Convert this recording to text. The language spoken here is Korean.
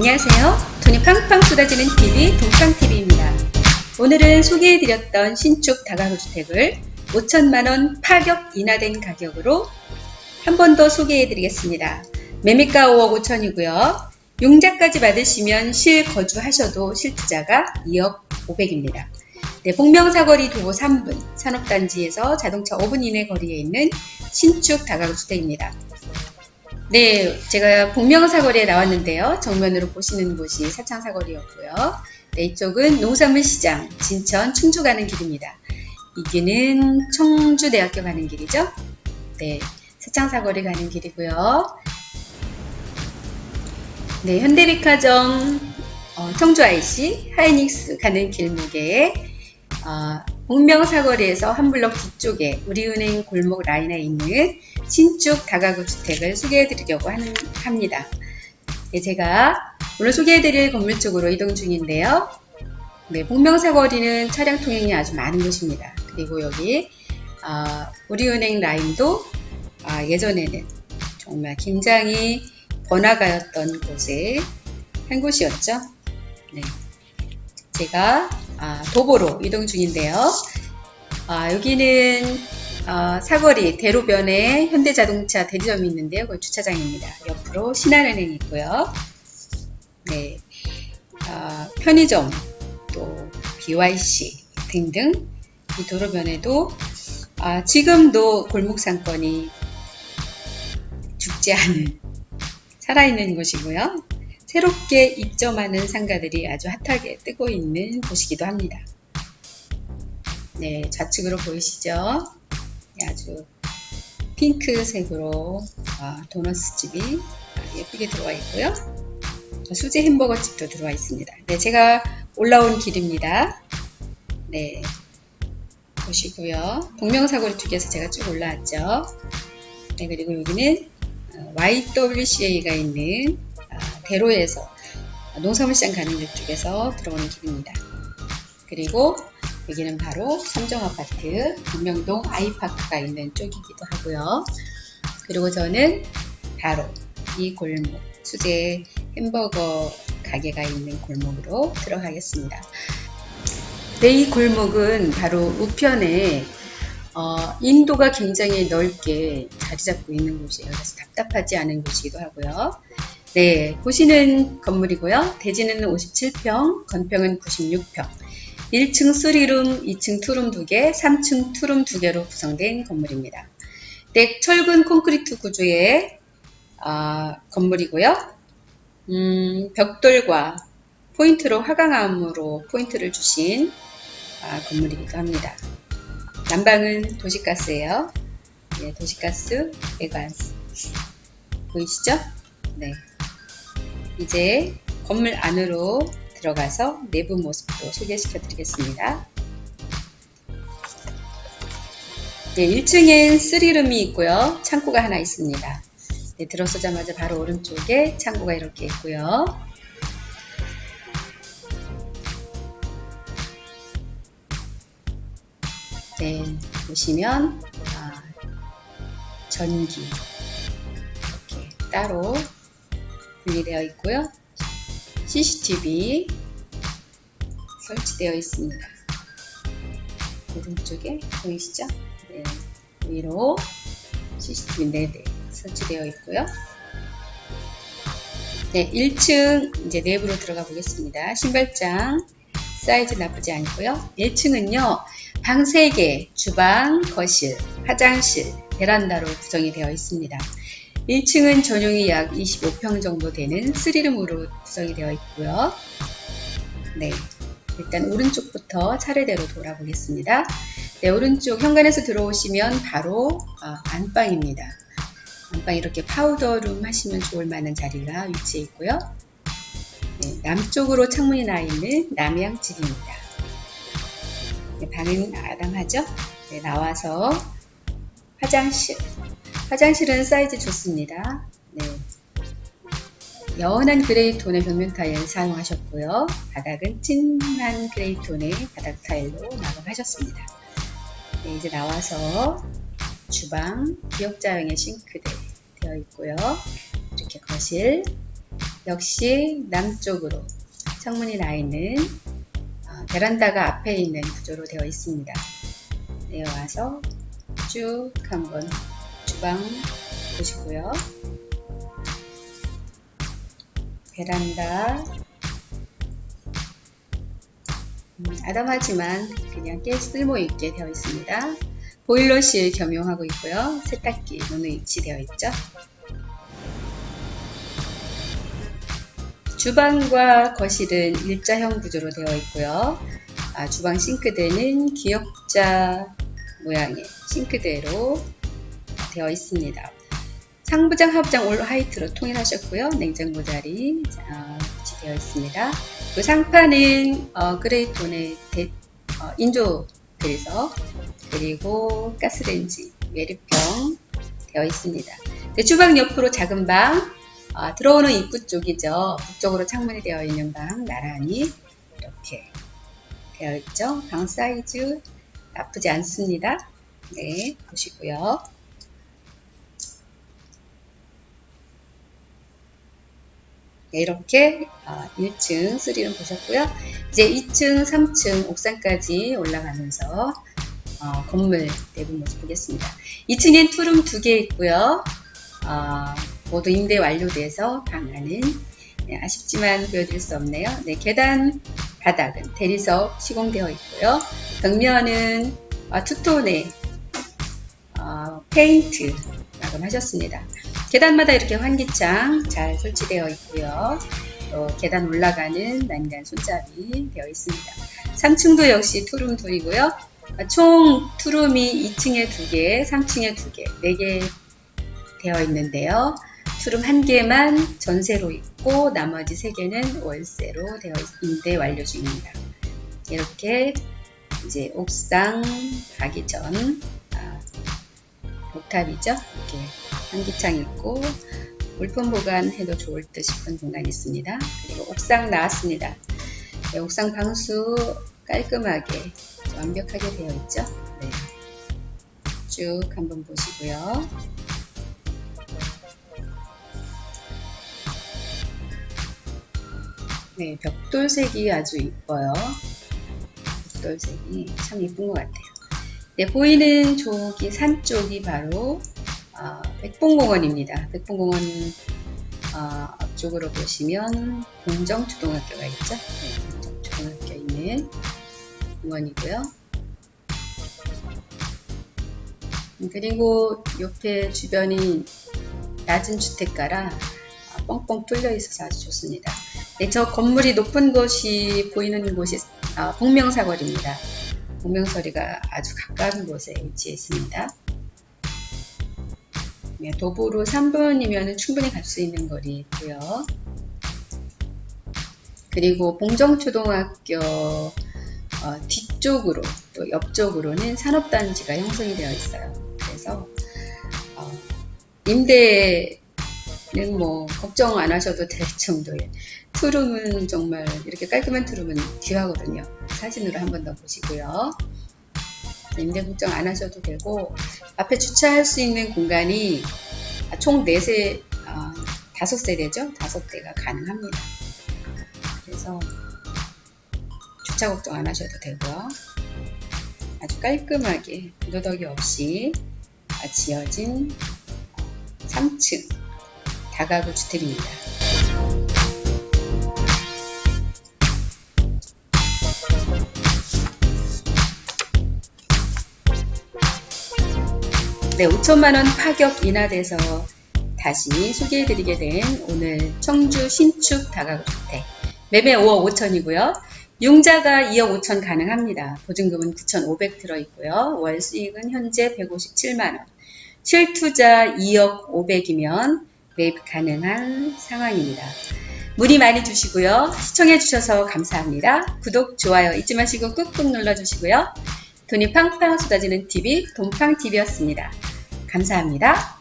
안녕하세요. 돈이 팡팡 쏟아지는 TV 동팡TV입니다. 오늘은 소개해드렸던 신축 다가구 주택을 5천만원 파격 인하된 가격으로 한 번 더 소개해드리겠습니다. 매매가 5억 5천이고요. 용자까지 받으시면 실거주하셔도 실투자가 2억 5백입니다. 네, 복명사거리 도보 3분, 산업단지에서 자동차 5분 이내 거리에 있는 신축 다가구 주택입니다. 네, 제가 복명사거리에 나왔는데요. 정면으로 보시는 곳이 사창사거리였고요. 네, 이쪽은 농산물 시장, 진천, 충주 가는 길입니다. 이 길은 청주대학교 가는 길이죠. 네, 사창사거리 가는 길이고요. 네, 현대백화점, 어, 청주 IC, 하이닉스 가는 길목에 어, 복명사거리에서 한 블럭 뒤쪽에 우리은행 골목 라인에 있는 신축 다가구 주택을 소개해드리려고 합니다. 네, 제가 오늘 소개해드릴 건물 쪽으로 이동 중인데요. 네, 복명사거리는 차량 통행이 아주 많은 곳입니다. 그리고 여기 어, 우리은행 라인도 아, 예전에는 정말 굉장히 번화가였던 곳에 한 곳이었죠. 네. 제가 아, 도보로 이동 중인데요. 아, 여기는 아, 사거리 대로변에 현대자동차 대리점이 있는데요. 그 주차장입니다. 옆으로 신한은행이 있고요. 네, 아, 편의점 또 BYC 등등 이 도로변에도 아, 지금도 골목 상권이 죽지 않은 살아있는 곳이고요. 새롭게 입점하는 상가들이 아주 핫하게 뜨고 있는 곳이기도 합니다. 네, 좌측으로 보이시죠? 네, 아주 핑크색으로 아, 도너스 집이 아, 예쁘게 들어와 있고요. 수제 햄버거 집도 들어와 있습니다. 네, 제가 올라온 길입니다. 네, 보시고요. 동명사거리 쪽에서 제가 쭉 올라왔죠. 네, 그리고 여기는 어, YWCA가 있는 아, 대로에서 농산물 시장 가는 길 쪽에서 들어오는 길입니다. 그리고 여기는 바로 삼정아파트 금명동 아이파크가 있는 쪽이기도 하고요. 그리고 저는 바로 이 골목 수제 햄버거 가게가 있는 골목으로 들어가겠습니다. 네, 이 골목은 바로 우편에 어, 인도가 굉장히 넓게 자리 잡고 있는 곳이에요. 그래서 답답하지 않은 곳이기도 하고요. 네, 보시는 건물이고요. 대지는 57평, 건평은 96평. 1층 3룸, 2층 2룸 2개, 3층 2룸 2개로 구성된 건물입니다. 네, 철근 콘크리트 구조의 어, 건물이고요. 음, 벽돌과 포인트로 화강암으로 포인트를 주신 아, 건물이기도 합니다. 난방은 도시가스예요. 네, 도시가스 배관 보이시죠? 네. 이제 건물 안으로 들어가서 내부 모습도 소개시켜 드리겠습니다. 네, 1층엔 3룸이 있고요. 창고가 하나 있습니다. 네, 들어서자마자 바로 오른쪽에 창고가 이렇게 있고요. 네, 보시면 아, 전기 이렇게 따로 분리되어 있고요. CCTV 설치되어 있습니다. 오른쪽에 보이시죠? 네, 위로 CCTV 4대 설치되어 있고요. 네, 1층 이제 내부로 들어가 보겠습니다. 신발장 사이즈 나쁘지 않고요. 1층은요. 방 3개, 주방, 거실, 화장실, 베란다로 구성이 되어 있습니다. 1층은 전용이 약 25평 정도 되는 3룸으로 구성이 되어 있고요. 네. 일단 오른쪽부터 차례대로 돌아보겠습니다. 네, 오른쪽 현관에서 들어오시면 바로 아, 안방입니다. 안방 이렇게 파우더룸 하시면 좋을 만한 자리가 위치해 있고요. 네, 남쪽으로 창문이 나 있는 남양집입니다. 네, 방은 아담하죠? 네, 나와서 화장실. 화장실은 사이즈 좋습니다. 네. 연한 그레이 톤의 벽면 타일 사용하셨고요. 바닥은 진한 그레이 톤의 바닥 타일로 마감하셨습니다. 네, 이제 나와서 주방 기역자형의 싱크대 되어 있고요. 이렇게 거실 역시 남쪽으로 창문이 나 있는 어, 베란다가 앞에 있는 구조로 되어 있습니다. 내려와서 쭉 한번 주방 보시고요. 베란다 음, 아담하지만 그냥 꽤 쓸모있게 되어 있습니다. 보일러실 겸용하고 있고요. 세탁기 놓는 위치되어 있죠. 주방과 거실은 일자형 구조로 되어 있고요. 아, 주방 싱크대는 기역자 모양의 싱크대로 되어 있습니다. 상부장, 하부장 올 화이트로 통일하셨고요. 냉장고 자리 자, 위치되어 있습니다. 그 상판은 어, 그레이 톤의 대, 어, 인조 대리석 그리고 가스레인지 매립형 되어 있습니다. 네, 주방 옆으로 작은 방 어, 들어오는 입구 쪽이죠. 북쪽으로 창문이 되어 있는 방 나란히 이렇게 되어 있죠. 방 사이즈 나쁘지 않습니다. 네, 보시고요. 이렇게 1층, 3룸 보셨고요. 이제 2층, 3층 옥상까지 올라가면서 어, 건물 내부 모습 보겠습니다. 2층엔 투룸 2개 있고요. 어, 모두 임대 완료돼서 방 안은 네, 아쉽지만 보여드릴 수 없네요. 네, 계단 바닥은 대리석 시공되어 있고요. 벽면은 어, 투톤의 어, 페인트 마감하셨습니다. 계단마다 이렇게 환기창 잘 설치되어 있고요. 또 계단 올라가는 난간 손잡이 되어 있습니다. 3층도 역시 투룸 둘이고요. 총 투룸이 2층에 2개, 3층에 2개, 4개 되어 있는데요. 투룸 1개만 전세로 있고 나머지 3개는 월세로 되어 임대 완료 중입니다. 이렇게 이제 옥상 가기 전 아, 옥탑이죠. 이렇게 환기창 있고 물품 보관해도 좋을 듯 싶은 공간이 있습니다. 그리고 옥상 나왔습니다. 네, 옥상 방수 깔끔하게 완벽하게 되어 있죠. 네. 쭉 한번 보시고요. 네, 벽돌색이 아주 이뻐요. 벽돌색이 참 이쁜 것 같아요. 네, 보이는 저기 산 쪽이 바로 어, 백봉공원입니다. 백봉공원 어, 앞쪽으로 보시면 공정초등학교가 있죠. 네, 공정초등학교 있는 공원이고요. 음, 그리고 옆에 주변이 낮은 주택가라 뻥뻥 뚫려 있어서 아주 좋습니다. 네, 저 건물이 높은 곳이 보이는 곳이 아, 복명사거리입니다. 복명서리가 아주 가까운 곳에 위치해 있습니다. 네, 도보로 3분이면 충분히 갈 수 있는 거리고요. 그리고 봉정초등학교 어, 뒤쪽으로 또 옆쪽으로는 산업단지가 형성이 되어 있어요. 그래서 어, 임대는 뭐 걱정 안 하셔도 될 정도의 투룸은 정말 이렇게 깔끔한 투룸은 귀하거든요. 사진으로 한 번 더 보시고요. 임대 걱정 안 하셔도 되고 앞에 주차할 수 있는 공간이 총 4세, 어, 5세대죠? 5대가 가능합니다. 그래서 주차 걱정 안 하셔도 되고요. 아주 깔끔하게 누더기 없이 지어진 3층 다가구 주택입니다. 네, 5천만 원 파격 인하돼서 다시 소개해드리게 된 오늘 청주 신축 다가구주택 매매 5억 5천이고요. 융자가 2억 5천 가능합니다. 보증금은 9,500 들어있고요. 월 수익은 현재 157만원. 실투자 2억 500이면 매입 가능한 상황입니다. 문의 많이 주시고요. 시청해주셔서 감사합니다. 구독, 좋아요 잊지 마시고 꾹꾹 눌러주시고요. 돈이 팡팡 쏟아지는 TV, 돈팡TV였습니다. 감사합니다.